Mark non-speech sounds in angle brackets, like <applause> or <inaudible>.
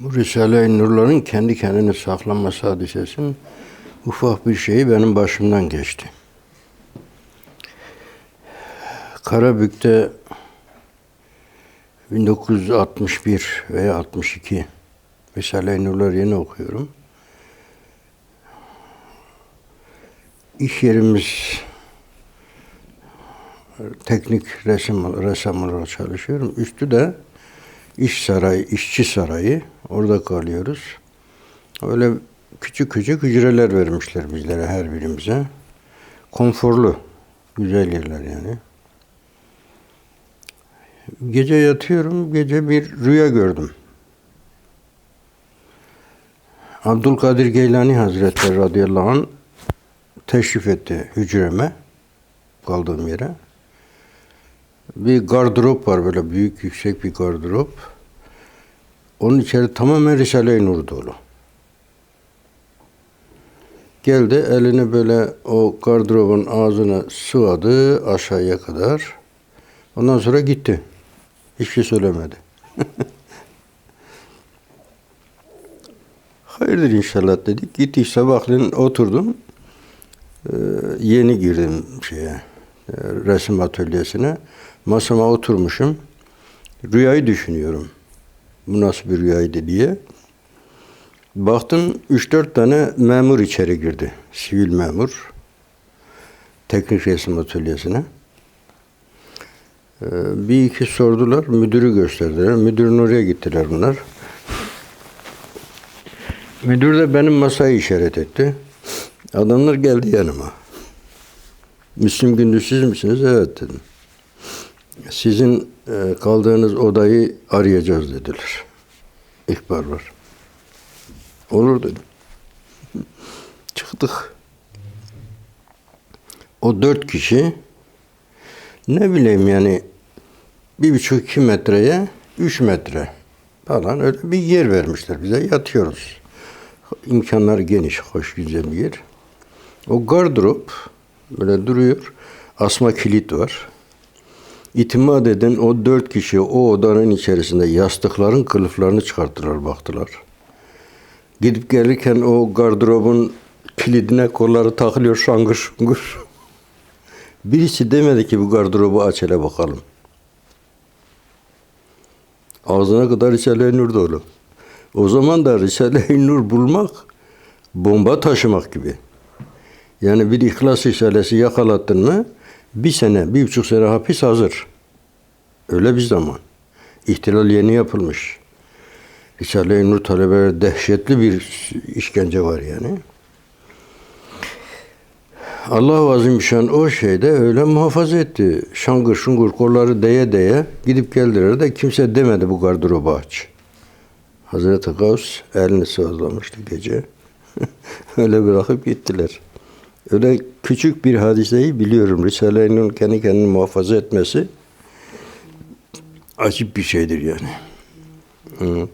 Bu Risale-i Nurların kendi kendine saklanması hadisesinin ufak bir şeyi benim başımdan geçti. Karabük'te 1961 veya 62 Risale-i Nurlar yeni okuyorum. İş yerimiz teknik resim ressam olarak çalışıyorum. Üstü de iş sarayı, işçi sarayı. Orada kalıyoruz. Öyle küçük küçük hücreler vermişler bizlere her birimize. Konforlu, güzel yerler yani. Gece yatıyorum, gece bir rüya gördüm. Abdülkadir Geylani Hazretleri radıyallahu anh teşrif etti hücreme, kaldığım yere. Bir gardırop var böyle büyük yüksek bir gardırop. Onun içeri tamamen Risale-i Nur dolu. Geldi elini böyle o gardırobun ağzına sıvadı aşağıya kadar. Ondan sonra gitti. Hiçbir şey söylemedi. <laughs> Hayırdır inşallah dedik. Gittik sabahleyin oturdum. Ee, yeni girdim şeye, e, resim atölyesine. Masama oturmuşum. Rüyayı düşünüyorum. Bu nasıl bir rüyaydı diye. Baktım 3-4 tane memur içeri girdi. Sivil memur. Teknik resim atölyesine. Ee, bir iki sordular. Müdürü gösterdiler. Müdürün oraya gittiler bunlar. Müdür de benim masayı işaret etti. Adamlar geldi yanıma. Müslüm Gündüz siz misiniz? Evet dedim. Sizin e, kaldığınız odayı arayacağız dediler. İhbar var. Olur dedim. Çıktık. O dört kişi ne bileyim yani bir buçuk iki metreye üç metre falan öyle bir yer vermişler bize. Yatıyoruz. İmkanlar geniş, hoş güzel bir yer. O gardırop böyle duruyor. Asma kilit var. İtimat eden o dört kişi o odanın içerisinde yastıkların kılıflarını çıkarttılar, baktılar. Gidip gelirken o gardırobun kilidine kolları takılıyor şangır şungur. <laughs> Birisi demedi ki bu gardırobu aç hele bakalım. Ağzına kadar Risale-i Nur dolu. O zaman da Risale-i Nur bulmak bomba taşımak gibi. Yani bir İhlas Risalesi yakalattın mı bir sene, bir buçuk sene hapis hazır. Öyle bir zaman. İhtilal yeni yapılmış. Risale-i Nur talebeleri dehşetli bir işkence var yani. Allah Azimüşşan o şeyde öyle muhafaza etti. Şangır şungur kolları deye deye gidip geldiler de kimse demedi bu gardırobu aç. Hazreti Gavs elini sıvazlamıştı gece. <laughs> öyle bırakıp gittiler. Öyle küçük bir hadiseyi biliyorum. Risale-i Nur'un kendi kendini muhafaza etmesi acip bir şeydir yani. Hı.